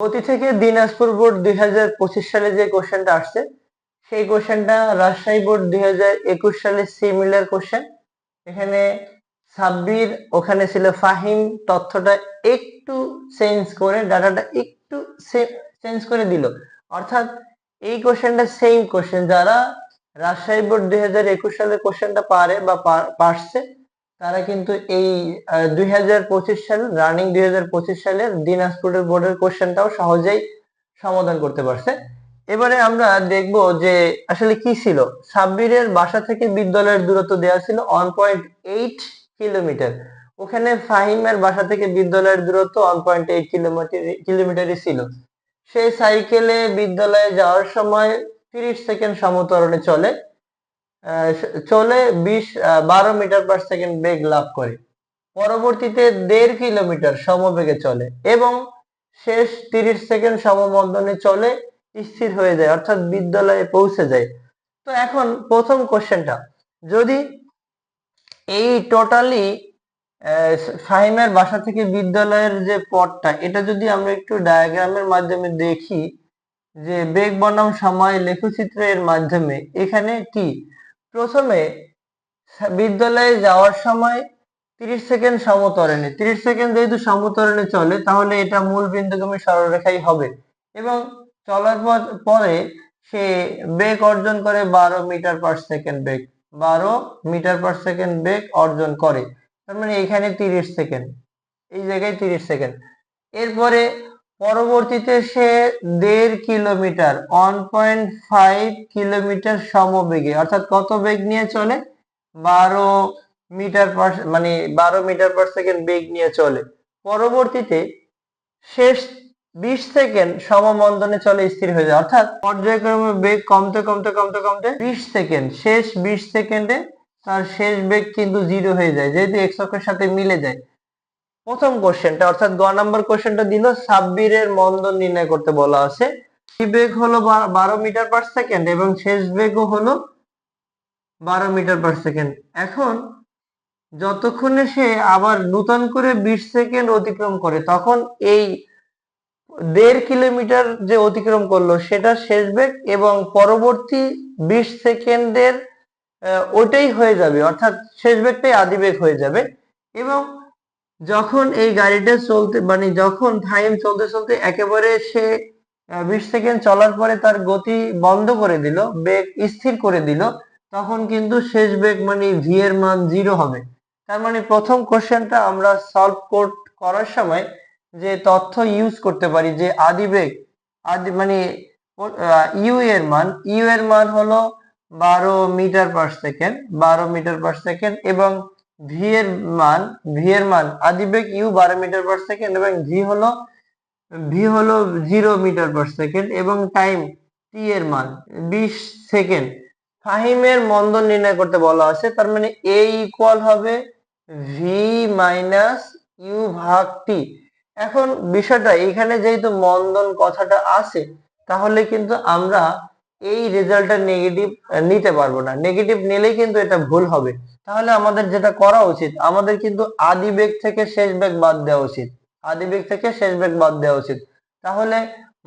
গতি থেকে দিনাজপুর বোর্ড দুই হাজার পঁচিশ সালে যে কোশ্চেনটা আসছে, সেই কোশ্চেনটা রাজশাহী বোর্ড দুই হাজার একুশ সালে সিমিলার কোশ্চেন এখানে সাব্বির, ওখানে ছিল ফাহিম, তথ্যটা একটু চেঞ্জ করে ডাটাটা একটু চেঞ্জ করে দিল। অর্থাৎ এই কোশ্চেনটা সেম কোশ্চেন যারা রাজশাহী বোর্ড দুই সালের কোশ্চেনটা পারে বা পারছে তারা কিন্তু এই দুই হাজার পঁচিশ সাল রানিং দুই হাজার পঁচিশ সালের দিনাজপুরের বোর্ডের কোশ্চেনটাও সহজেই সমাধান করতে পারছে। এবারে আমরা দেখব যে আসলে কি ছিল। সাব্বিরের বাসা থেকে বিদ্যালয়ের দূরত্ব দেওয়া ছিল ওয়ান পয়েন্ট এইট কিলোমিটার ওখানে ফাহিমের বাসা থেকে বিদ্যালয়ের দূরত্ব ওয়ান পয়েন্ট এইট কিলোমিটার কিলোমিটারই ছিল। সে সাইকেলে বিদ্যালয়ে যাওয়ার সময় তিরিশ সেকেন্ড সমতরণে চলে। চলে বিশ বারো মিটার পার সেকেন্ড বেগ লাভ করে। পরবর্তীতে দেড় কিলোমিটার সমবেগে চলে এবং শেষ তিরিশ সেকেন্ড সমমন্দনে চলে স্থির হয়ে যায়, অর্থাৎ বিদ্যালয়ে পৌঁছে যায়। তো এখন প্রথম কোশ্চেনটা যদি এই টোটালি ফাহিমের বাসা থেকে বিদ্যালয়ের যে পথটা, এটা যদি আমরা একটু ডায়াগ্রামের মাধ্যমে দেখি, যে বেগ বনাম সময় লেখচিত্রের মাধ্যমে, এখানে কি? প্রথমে বিদ্যালয়ে যাওয়ার সময় তিরিশ সেকেন্ড সমতরণে, তিরিশ সেকেন্ড যেহেতু সমতরণে চলে, তাহলে এটা মূল বিন্দুগামী সরলরেখাই হবে। এবং চলার পর- সে বেগ অর্জন করে বারো মিটার পার সেকেন্ড বেগ, বারো মিটার পার সেকেন্ড বেগ অর্জন করে। তার মানে এখানে তিরিশ সেকেন্ড, এই জায়গায় তিরিশ সেকেন্ড। এরপরে পরবর্তীতে সে দেড় kilometre one point five kilometre সমবেগে, অর্থাৎ কত বেগ নিয়ে চলে? বারো মিটার পার মানে বারো মিটার পার সেকেন্ড বেগ নিয়ে চলে। পরবর্তীতে শেষ বিশ সেকেন্ড সমমন্দনে চলে স্থির হয়ে যায়, অর্থাৎ পর্যায়ক্রমে বেগ কমতে কমতে কমতে কমতে বিশ সেকেন্ড, শেষ বিশ সেকেন্ডে তার শেষ বেগ কিন্তু জিরো হয়ে যায়, যেহেতু এক্স সাথে মিলে যায়। প্রথম কোশ্চেনটা, অর্থাৎ গ নাম্বার কোশ্চেনটা দিল, সাব্বিরের মন্দন নির্ণয় করতে বলা আছে। বেগ হলো বারো মিটার পার সেকেন্ড এবং শেষ বেগও হলো বারো মিটার পার সেকেন্ড এখন, যতক্ষণে সে আবার নূতন করে বিশ সেকেন্ড অতিক্রম করে, তখন এই দেড় কিলোমিটার যে অতিক্রম করল, সেটা শেষ বেগ এবং পরবর্তী বিশ সেকেন্ডের ওটাই হয়ে যাবে, অর্থাৎ শেষ বেগটাই আদি বেগ হয়ে যাবে। এবং যখন এই গাড়িটা চলতে মানে যখন টাইম চলতে চলতে একেবারে সে বিশ সেকেন্ড চলার পরে তার গতি বন্ধ করে দিল বেগ স্থির করে দিল, তখন কিন্তু শেষ বেগ মানে ভি এর মান জিরো হবে। তার মানে প্রথম কোশ্চেনটা আমরা সলভ করার সময় যে তথ্য ইউজ করতে পারি, যে আদি বেগ আদি মানে ইউ এর মান ইউ এর মান হলো বারো মিটার পার সেকেন্ড বারো মিটার পার সেকেন্ড এবং ভি এর মান ভি এর মান আদি বেগ ইউ বারো মিটার পার সেকেন্ড এবং ভি হলো ভি হলো জিরো মিটার পার সেকেন্ড এবং টাইম টি এর মান বিশ সেকেন্ড ফাহিমের মন্দন নির্ণয় করতে বলা আছে, তার মানে এ ইকুয়াল হবে ভি মাইনাস ইউ ভাগ টি এখন বিষয়টা, এখানে যেহেতু মন্দন কথাটা আছে, তাহলে কিন্তু আমরা এই রেজাল্টটা নেগেটিভ নিতে পারব না। নেগেটিভ নিলেই কিন্তু এটা ভুল হবে। তাহলে আমাদের যেটা করা উচিত, আমাদের কিন্তু আদি বেগ থেকে শেষ বেগ বাদ দেওয়া উচিত। আদি বেগ থেকে শেষ বেগ বাদ দেওয়া উচিত। তাহলে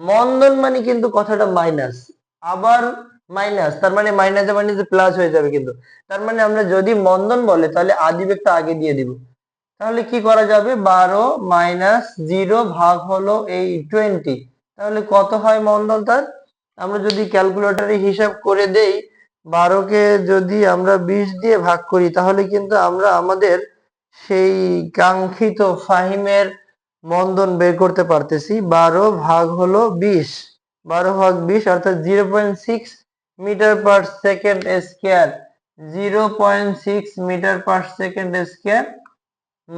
মন্দন মানে কিন্তু কথাটা মাইনাস আবার মাইনাস তার মানে মাইনাসে মাইনাসে প্লাস হয়ে যাবে কিন্তু। তার মানে আমরা যদি মন্দন বলে, তাহলে আদি বেগটা আগে দিয়ে দিব। তাহলে কি করা যাবে? বারো মাইনাস জিরো ভাগ হলো এই টোয়েন্টি তাহলে কত হয় মন্দন তার আমরা যদি ক্যালকুলেটরে হিসাব করে দেই বারোকে যদি আমরা বিশ দিয়ে ভাগ করি, তাহলে কিন্তু আমরা আমাদের সেই কাঙ্ক্ষিত ফাহিমের মন্দন বের করতে পারতেছি। বারো ভাগ হলো বিশ। বারো ভাগ বিশ, অর্থাৎ zero point six metre per second square. Zero point six metre per second square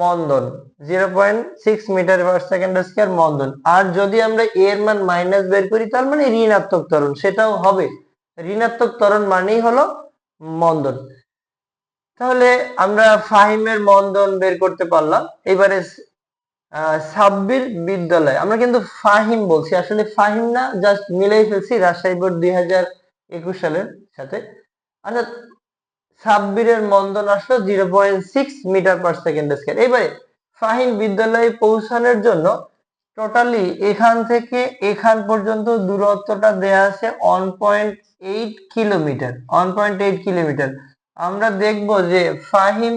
মন্দন। Zero point six metre per second square মন্দন। আর যদি আমরা এর মান মাইনাস বের করি, তার মানে ঋণাত্মক ত্বরণ। সেটাও হবে। ঋণাত্মক ত্বরণ মানেই হলো মন্দন। তাহলে আমরা ফাহিমের মন্দন বের করতে পারলাম। এবারে সাব্বির বিদ্যালয়। আমরা কিন্তু ফাহিম বলছি। আসলে ফাহিম না জাস্ট মিলাই ফেলছি। রাজশাহী বোর্ড দুই হাজার একুশ সালের সাথে। অর্থাৎ সাব্বিরের মন্দন আসলো zero point six metre per second square এবারে ফাহিম বিদ্যালয়ে পৌঁছানোর জন্য টোটালি এখান থেকে এখান পর্যন্ত দূরত্বটা দেয়া আছে one point eight kilometre one point eight kilometre আমরা দেখব যে ফাহিম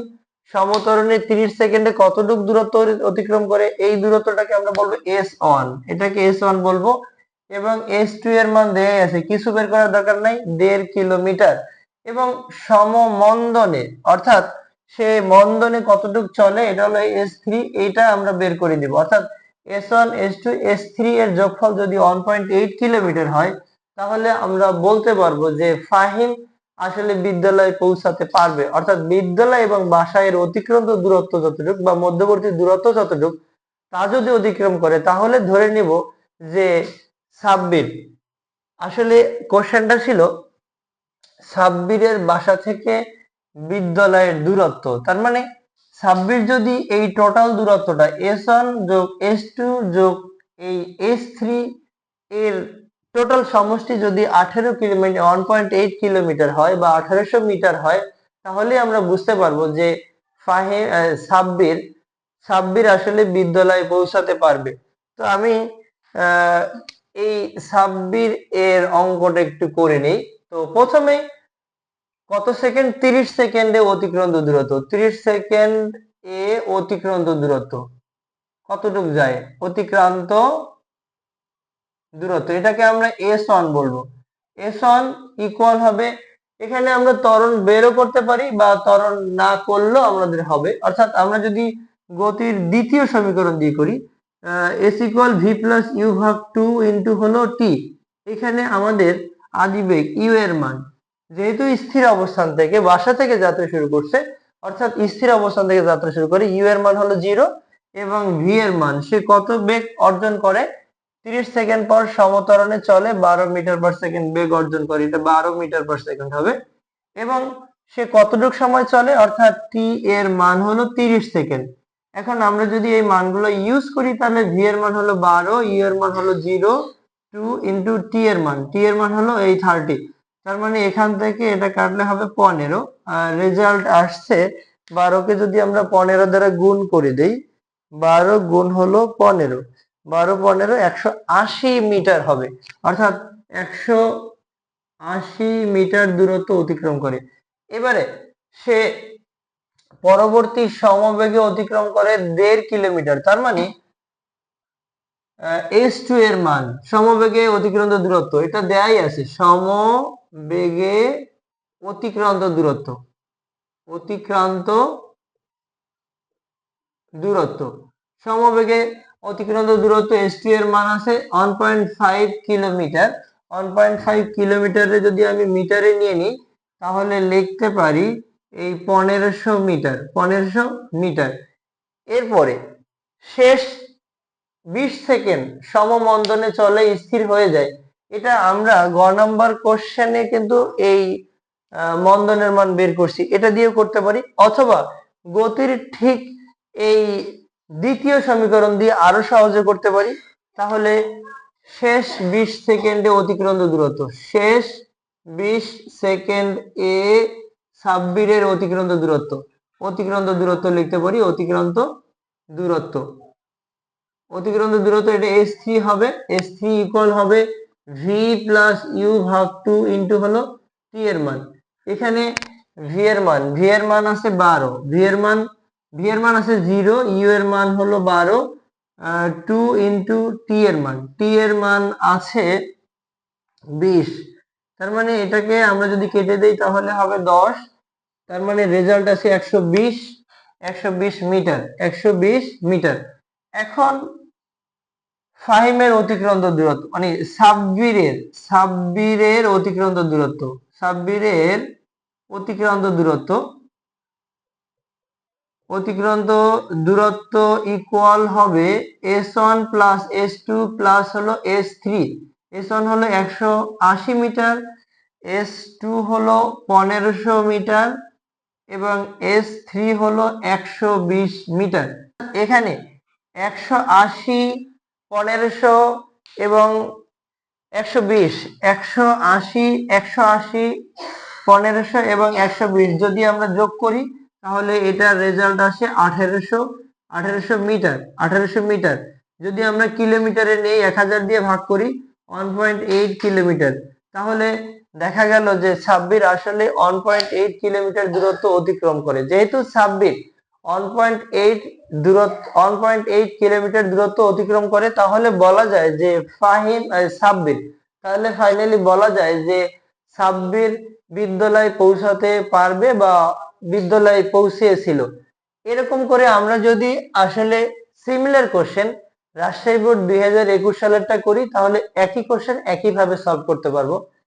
সমতরণে তিরিশ সেকেন্ডে কতটুকু দূরত্ব অতিক্রম করে, এই দূরত্বটাকে আমরা বলব এস ওয়ান এটাকে এস ওয়ান বলব। এবং এস টু এর মান দেয়া আছে। কিছু বের করার দরকার নাই, দেড় কিলোমিটার এবং সমমন্দনে, অর্থাৎ সে মন্দনে কতটুকু চলে, এটা হলো এস থ্রি এইটা আমরা বের করে দিব। অর্থাৎ S one S two S three এর যোগফল যদি ওয়ান পয়েন্ট এইট কিলোমিটার হয়, তাহলে আমরা বলতে পারব যে ফাহিম আসলে বিদ্যালয়ে পৌঁছাতে পারবে। অর্থাৎ বিদ্যালয় এবং বাসায়ের অতিক্রান্ত দূরত্ব যতটুকু বা মধ্যবর্তী দূরত্ব যতটুকু, তা যদি অতিক্রম করে, তাহলে ধরে নিব যে সাব্বির আসলে কোশ্চেনটা ছিল সাব্বিরের বাসা থেকে বিদ্যালয়ের দূরত্ব। তার মানে সাব্বির যদি এই টোটাল দূরত্বটা এস ওয়ান যোগ এস টু যোগ এই এস থ্রি এর টোটাল সমষ্টি যদি আঠেরো kilometre one point eight kilometre হয় বা আঠারোশো মিটার হয়, তাহলে আমরা বুঝতে পারব যে ফাহে সাব্বির সাব্বির আসলে বিদ্যালয়ে পৌঁছাতে পারবে। তো আমি এই সাব্বির এর অঙ্কটা একটু করে নেই। তো প্রথমে কত সেকেন্ড? তিরিশ সেকেন্ডে অতিক্রান্ত দূরত্ব। তিরিশ সেকেন্ড এ অতিক্রান্ত দূরত্ব। কতটুকু যায়? অতিক্রান্ত দূরত্ব। এটাকে আমরা এস ওয়ান বলব। এস ওয়ান ইকুয়াল হবে। এখানে আমরা ত্বরণ বেরও করতে পারি বা ত্বরণ না করলেও আমাদের হবে। অর্থাৎ আমরা যদি গতির দ্বিতীয় সমীকরণ দিয়ে করি S equal V plus U ভাগ টু ইন্টু হলো টি এখানে আমাদের আদিবেগ ইউ এর মান। যেহেতু স্থির অবস্থান থেকে বাসা থেকে যাত্রা শুরু করছে, অর্থাৎ স্থির অবস্থান থেকে যাত্রা শুরু করে ইউ এর মান হলো জিরো এবং ভি এর মান, সে কত বেগ অর্জন করে? তিরিশ সেকেন্ড পর সমতরণে চলে বারো মিটার পার সেকেন্ড বেগ অর্জন করে, এটা বারো মিটার পার সেকেন্ড হবে। এবং সে কতটুক সময় চলে? অর্থাৎ টি এর মান হলো তিরিশ সেকেন্ড। এখন আমরা যদি এই মানগুলো ইউজ করি, তাহলে ভি এর মান হলো বারো ইউ এর মান হলো জিরো টু ইন্টু টি এর মান টি এর মান হলো এই থার্টি তার মানে এখান থেকে এটা কাটলে হবে পনেরো, আর রেজাল্ট আসছে বারোকে যদি আমরা পনেরো দ্বারা গুণ করে দেই, বারো গুণ হলো পনেরো, বারো পনেরো একশো আশি মিটার হবে, অর্থাৎ একশো আশি মিটার দূরত্ব অতিক্রম করে, এবারে সে পরবর্তী সমবেগে অতিক্রম করে দেড় কিলোমিটার, তার মানে এস টু এর মান, সমবেগে অতিক্রান্ত দূরত্ব, এটা দেয়াই আছে, সমবেগে অতিক্রান্ত দূরত্ব অতিক্রান্ত দূরত্ব, সমবেগে অতিক্রান্ত দূরত্ব এস টু এর মান আছে one point five kilometre one point five কিলোমিটারে যদি আমি মিটারে নিয়ে নিই, তাহলে লিখতে পারি এই পনেরোশো মিটার পনেরোশো মিটার। এরপরে শেষ বিশ সেকেন্ড সমমন্দনে চলে স্থির হয়ে যায়। এটা আমরা গ নাম্বার কোশ্চেনে কিন্তু এই মন্দনের মান বের করছি। এটা দিয়েও করতে পারি। অথবা গতির ঠিক এই দ্বিতীয় সমীকরণ দিয়ে আরও সহজে করতে পারি। তাহলে শেষ বিশ সেকেন্ডে অতিক্রান্ত দূরত্ব। শেষ বিশ সেকেন্ড এ সাব্বিরের অতিক্রান্ত দূরত্ব। অতিক্রান্ত দূরত্ব লিখতে পারি অতিক্রান্ত দূরত্ব। অতিক্রান্ত দূরত্ব এটা এস থ্রি হবে। এস থ্রি ইকুয়াল হবে ভি প্লাস ইউ ভাগ টু ইন্টু হলো টি এর মান। এখানে ভি এর মান ভি এর মান আছে বারো। ভি এর মান ভি এর মান আছে জিরো ইউ এর মান হলো বারো টু ইন্টু টি এর মান। টি এর মান আছে বিশ। তার মানে এটাকে আমরা যদি কেটে দেই তাহলে হবে দশ। তার মানে রেজাল্ট আছে একশো বিশ একশো বিশ মিটার, একশো বিশ মিটার। এখন ফাহিমের অতিক্রান্ত দূরত্ব মানে সাব্বিরের সাব্বিরের অতিক্রান্ত দূরত্ব, সাব্বিরের অতিক্রান্ত দূরত্ব অতিক্রান্ত দূরত্ব ইকুয়াল হবে S one plus S two plus হলো এস থ্রি এস ওয়ান হলো একশো আশি মিটার এস টু হলো পনেরোশো মিটার এবং এস থ্রি হলো একশো বিশ মিটার। এখানে একশো আশি পনেরোশো এবং একশো বিশ, একশো আশি একশো আশি, পনেরোশো এবং একশো বিশ। যদি আমরা যোগ করি, তাহলে এটার রেজাল্ট আসে আঠেরোশো আঠেরোশো মিটার আঠেরোশো মিটার। যদি আমরা কিলোমিটারে নেই, এক হাজার দিয়ে ভাগ করি ওয়ান পয়েন্ট এইট কিলোমিটার। তাহলে দেখা গেল যে সাব্বির আসলে ওয়ান পয়েন্ট এইট কিলোমিটার দূরত্ব অতিক্রম করে। যেহেতু সাব্বির ওয়ান পয়েন্ট এইট দূরত্ব ওয়ান এইট কিলোমিটার দূরত্ব অতিক্রম করে, তাহলে বলা যায় যে ফাহিম সাব্বির। তাহলে ফাইনালি বলা যায় যে সাব্বির বিদ্যালয়ে পৌঁছাতে পারবে বা বিদ্যালয়ে পৌঁছেছিল। এরকম করে আমরা যদি আসলে সিমিলার কোশ্চেন রাজশাহী বোর্ড দুই হাজার একুশ সালেরটা করি, তাহলে একই কোশ্চেন একইভাবে সলভ করতে পারব।